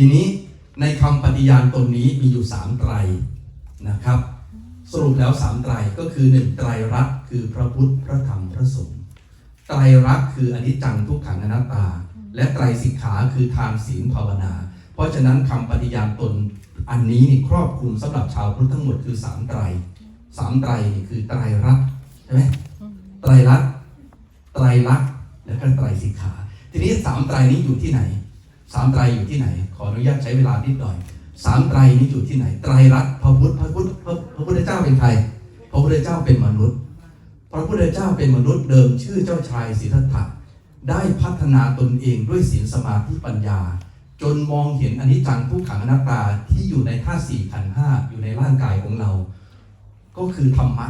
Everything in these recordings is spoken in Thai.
ทีนี้ในคำปฏิญาณตนนี้มีอยู่สามไตรนะครับ สรุปแล้วสามไตรก็คือหนึ่งไตรรักคือพระพุทธพระธรรมพระสงฆ์ไตรรักคืออนิจจังทุกขังอนัตตา และไตรสิกขาคือทานศีลภาวนา เพราะฉะนั้นคำปฏิญาณตนอันนี้นี่ครอบคลุมสำหรับชาวพุทธทั้งหมดคือสามไตรสามไตรนี่คือไตรรักใช่ไหมไตรรักษ์ไตรลักษณ์และก็ไตรสิกขา ทีนี้สามไตรนี้อยู่ที่ไหน สามไตรอยู่ที่ไหน ขออนุญาตใช้เวลานิดหน่อย สามไตรนี้อยู่ที่ไหน ไตรรัตน์พระพุทธพระพุทธพระพระพุทธเจ้าเป็นใคร พระพุทธเจ้าเป็นมนุษย์ พระพุทธเจ้าเป็นมนุษย์เดิมชื่อเจ้าชายสิทธัตถะได้พัฒนาตนเองด้วยศีลสมาธิปัญญา จนมองเห็นอนิจจังทุกขังอนัตตาที่อยู่ในธาตุสี่ขันธ์ห้าอยู่ในร่างกายของเรา ก็คือธรรมะ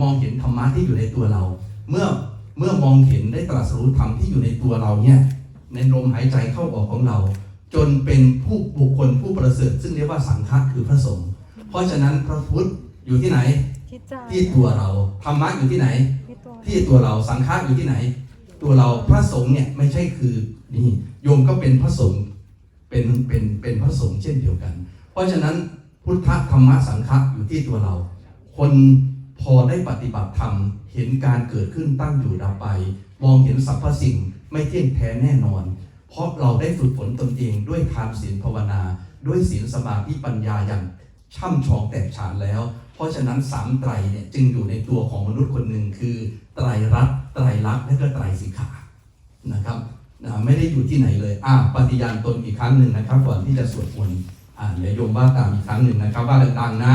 มองเห็นธรรมะที่อยู่ในตัวเรา เมื่อเมื่อมองเห็นได้ตรัสรู้ธรรมที่อยู่ในตัวเราเนี่ย ในลมหายใจเข้าออกของเรา จนเป็นผู้บุคคลผู้ประเสริฐซึ่งเรียกว่าสังฆะคือพระสงฆ์เพราะฉะนั้นพระพุทธอยู่ที่ไหน ที่ใจที่ตัวเราธรรมะอยู่ที่ไหนที่ตัวที่ตัวเราสังฆะอยู่ที่ไหน ตัวเราพระสงฆ์เนี่ยไม่ใช่คือนี่โยมก็เป็นพระสงฆ์เป็นเป็นเป็นพระสงฆ์เช่นเดียวกัน เพราะฉะนั้นพุทธธรรมะสังฆะอยู่ที่ตัวเรา คน พอได้ปฏิบัติธรรม เห็นการเกิดขึ้นตั้งอยู่ดับไป มองเห็นสรรพสิ่งไม่เที่ยงแท้แน่นอน เพราะเราได้ฝึกฝนตนเองด้วยทานศีลภาวนา ด้วยศีลสมาธิปัญญาอย่างช่ำชองแตกฉานแล้ว เพราะฉะนั้นสามไตรเนี่ยจึงอยู่ในตัวของมนุษย์คนหนึ่งคือไตรรัตไตรลักษณ์และก็ไตรสิกขานะครับนะไม่ได้อยู่ที่ไหนเลย อ่าปฏิญาณตนอีกครั้งหนึ่งนะครับ ก่อนที่จะสวดมนต์อ่าเดี๋ยวโยมว่าตามอีกครั้งหนึ่งนะครับ ว่าดังๆนะ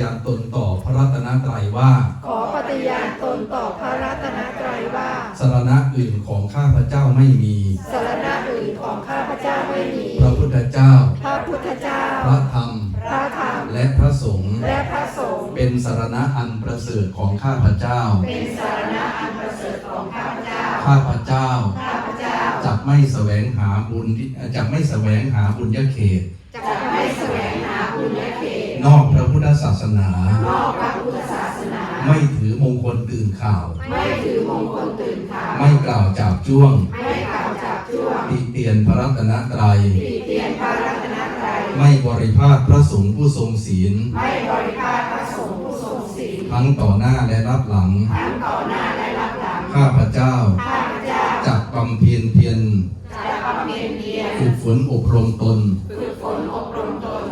ญาณตนต่อพระรัตนตรัยว่า ขอปฏิญาณตนต่อพระรัตนตรัยว่า สรณะอื่นของข้าพเจ้าไม่มีสารณะอื่นของข้าพเจ้าไม่มี พระพุทธเจ้า พระพุทธเจ้า พระธรรม พระธรรม และพระสงฆ์ และพระสงฆ์ เป็นสรณะอันประเสริฐของข้าพเจ้า เป็นสารณะอันประเสริฐของข้าพเจ้า ข้าพเจ้า ข้าพเจ้าจักไม่แสวงหาบุญที่จักไม่แสวงหาบุญยเขตจะไม่แสวงหาบุญและเขต นอกพระพุท ธศาสนา นอกพระพุทธศาสนา ไม่ถือมงคลตื่นข่าว ไม่ถือมงคลตื่นข่าว ไม่กล่าวจากจ้วง ไม่กล่าวจากจ้วงติเตียนพระรัตนตรัยติเตียนพระรัตนตรัย ไม่บริพาทพระสงฆ์ผู้ทรงศีล ไม่บริพาทพระสงฆ์ผู้ทรงศีล ทั้งต่อหน้าและรับหลัง ทั้งต่อหน้าและรับหลัง ข้าพเจ้า ข้าพเจ้าจักบำเพ็ญเพียรจะบำเพ็ญเพียรฝึกฝนอบรมตนฝึกฝนอบรมตน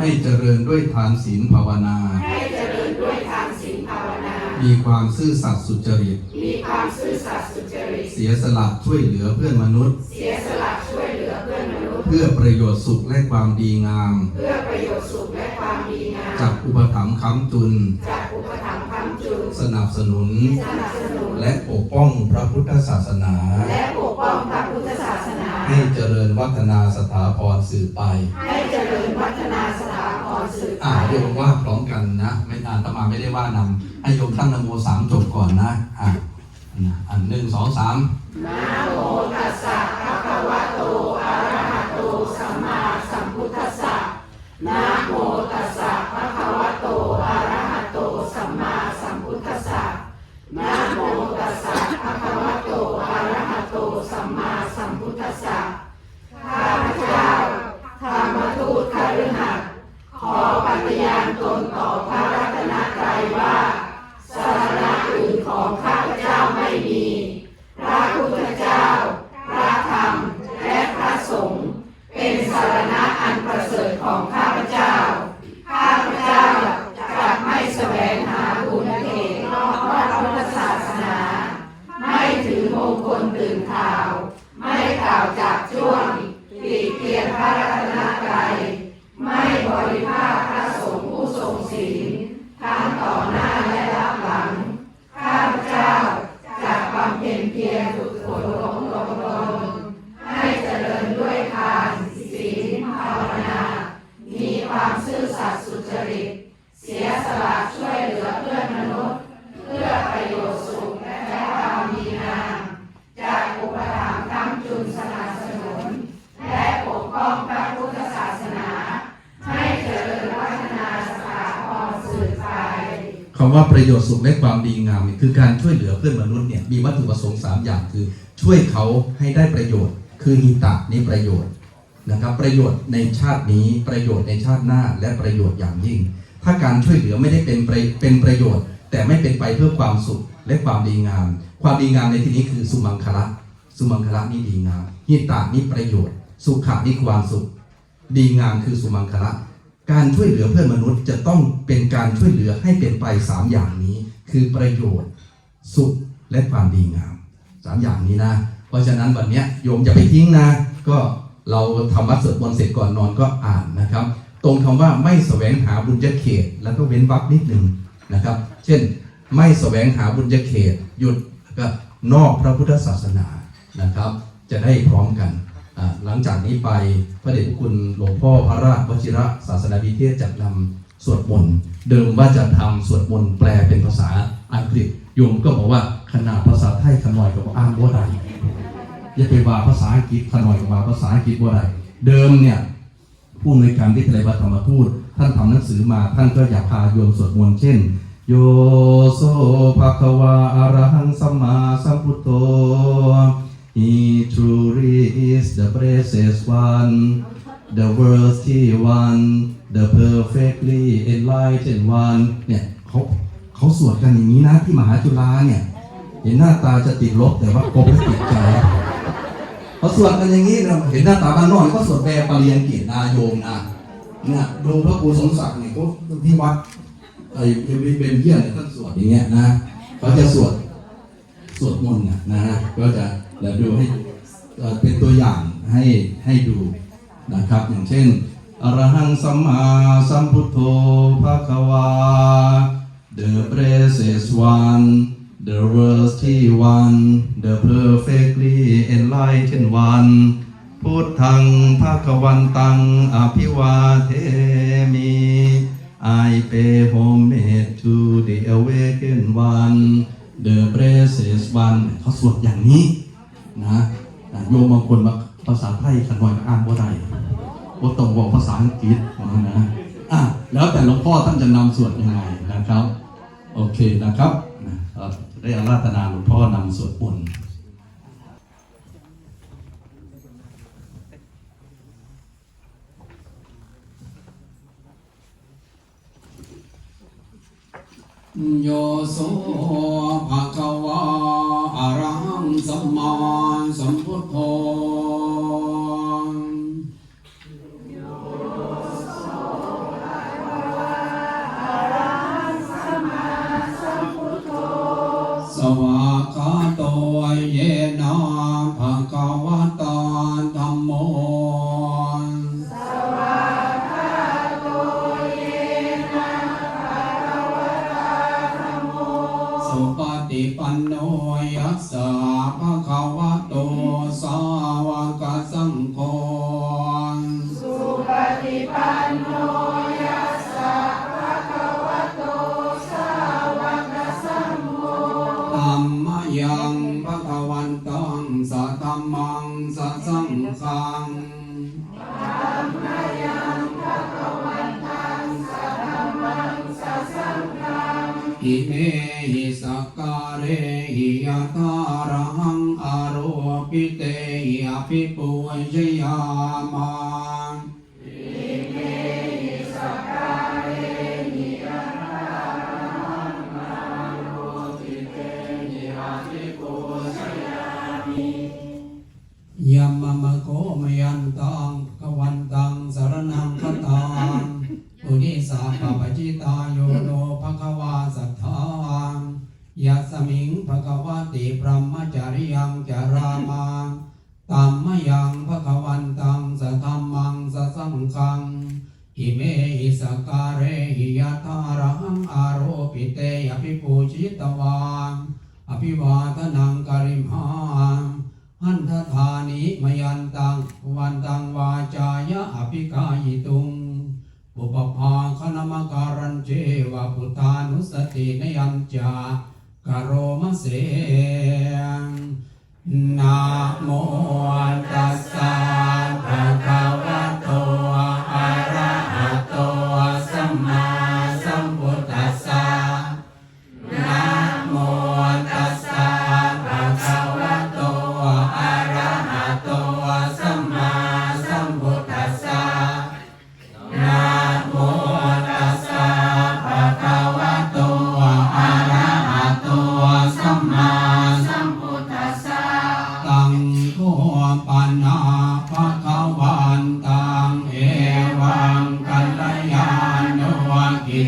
ให้เจริญด้วยทานศีลภาวนา ให้เจริญด้วยทานศีลภาวนา มีความซื่อสัตย์สุจริต มีความซื่อสัตย์สุจริต เสียสละช่วยเหลือเพื่อนมนุษย์ เสียสละช่วยเหลือเพื่อนมนุษย์ เพื่อประโยชน์สุขและความดีงาม เพื่อประโยชน์สุขและความดีงาม จากอุปถัมภ์ค้ำจุน จากอุปถัมภ์คำจุน สนับสนุน สนับสนุน และปกป้องพระพุทธศาสนา และปกป้องพระพุทธศาสนา ให้เจริญวัฒนาสถาพรสืบไป ให้เจริญวัฒนาสถาพร สืบไปอ่าโยมว่าพร้อมกันนะ ไม่อ่านตมาไม่ได้ว่านำให้โยมตั้งนโมสามจบก่อนนะอะอันหนึ่งสองสามนะโมตัสสะภะคะวะโตอะระหะโตสัมมาสัมพุทธัสสะนะโมตัสสะภะคะวะโตอะระหะโตสัมมาสัมพุทธัสสะนะโมตัสสะภะคะวะโตอะระหะโตสัมมาสัมพุทธัสสะข้าพเจ้าธรรมทูตคฤหัสถ์ ปฏิญาณตนต่อพระรัตนตรัยว่า คำว่าประโยชน์สุขและความดีงามคือการช่วยเหลือเพื่อนมนุษย์เนี่ยมีวัตถุประสงค์สามอย่างคือ ช่วยเขาให้ได้ประโยชน์ คือหิตะนี่ประโยชน์นะครับประโยชน์ในชาตินี้ประโยชน์ในชาติหน้าและประโยชน์อย่างยิ่ง ถ้าการช่วยเหลือไม่ได้เป็นเป็นประโยชน์ แต่ไม่เป็นไปเพื่อความสุขและความดีงาม ความดีงามในที่นี้คือสุมังคละสุมังคละนี่ดีงามหิตานี่ประโยชน์ สุขะนี่ความสุข ดีงามคือสุมังคละ การช่วยเหลือเพื่อนมนุษย์จะต้องเป็นการช่วยเหลือให้เป็นไปสามอย่างนี้ คือประโยชน์ สุขและความดีงามสามอย่างนี้นะ เพราะฉะนั้นวันนี้โยมอย่าไปทิ้งนะ ก็เราทำวัดสวดมนต์เสร็จก่อนนอนก็อ่านนะครับ ตรงคำว่าไม่แสวงหาบุญญาเขต แล้วก็เว้นวรรคนิดหนึ่งนะครับ เช่นไม่แสวงหาบุญญาเขต หยุดแล้วก็นอกพระพุทธศาสนานะครับ จะได้พร้อมกัน หลังจากนี้ไปพระเดชพระคุณหลวงพ่อพระราชวชิระศาสนาวิเทศจัดนำสวดมนต์เดิมว่าจะทำสวดมนต์แปลเป็นภาษาอังกฤษโยมก็บอกว่าขนาดภาษาไทยขน่อยกับอ่านบ่ได้อย่าไปว่าภาษาอังกฤษขน่อยกับว่าภาษาอังกฤษบ่ได้เดิมเนี่ยผู้อำนวยการวิทยาลัยวัฒนธรรมทูตท่านทำหนังสือมาท่านก็อยากพาโยมสวดมนต์เช่น โยโซภะคะวาอะระหังสัมมาสัมพุทโธ is the precious one the worthy one the perfectly enlightened one เนี่ยเขาเขาสวดกันอย่างนี้นะที่มหาจุฬาเนี่ย เห็นหน้าตาจะติดลบแต่ว่าครบและติดใจเขาสวดกันอย่างนี้นะเห็นหน้าตาบ้านนอกก็สวดแปลปริยันเกียรตินาโยมนะเนี่ยดูพระครูสมศักดิ์เนี่ยเขาที่วัดไอ้เบนเยียนเนี่ยท่านสวดอย่างเงี้ยนะเขาจะสวดสวดมนต์น่ะนะฮะก็จะเดี๋ยวดูให้ เอ่อเป็นตัวอย่างให้ให้ดูนะครับ อย่างเช่นอรหังสัมมาสัมพุทโธภะคะวา The precious one The worthy one The perfectly enlightened one พุทธังภาควันตังอภิวาเทมิ I pay homage to the awakened one The precious one เขาสวดอย่างนี้นะนะ โยมบางคนมาภาษาไทยขนอยอ่านบ่ได้บ่ต้องบอกภาษาอังกฤษนะอะแล้วแต่หลวงพ่อท่านจะนำสวดยังไงนะครับ โอเคนะครับเราได้อาราธนาหลวงพ่อนำสวดมนต์โยโสภะ สัมมาสัมพุทโธสวากขาโตเยนะภะคะวะ สัง อิเมหิสักการะหิยะทาระหังอารโอปิเตหิอภิปุชยามายัมมะมะโกมยันตังกวันตังสารนังคตัง มิงภควติพรหมจริยังจารามาตัมมยังภควันตังสธรรมังสะสังฆังอิเมหิสการเรหิยะทารังอารโอปิเตยปิปูชิตวาอภิวาทนังกริมหาหันทธานิมยันตังวันตังวาจายะอภิกายิตุงปุปภาคณมการันเจวะพุทธานุสตินยัญจา กโรมเสงนะโมตัสสะ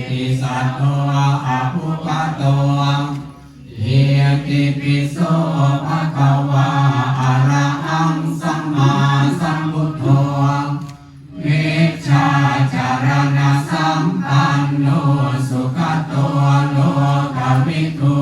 ติสัตโตอะภูปะโตเหติปิโสภะคะวะอะระหังสัมมาสัมพุทโธเวชาจารณะสัมปันโนสุขโตโลกวิทู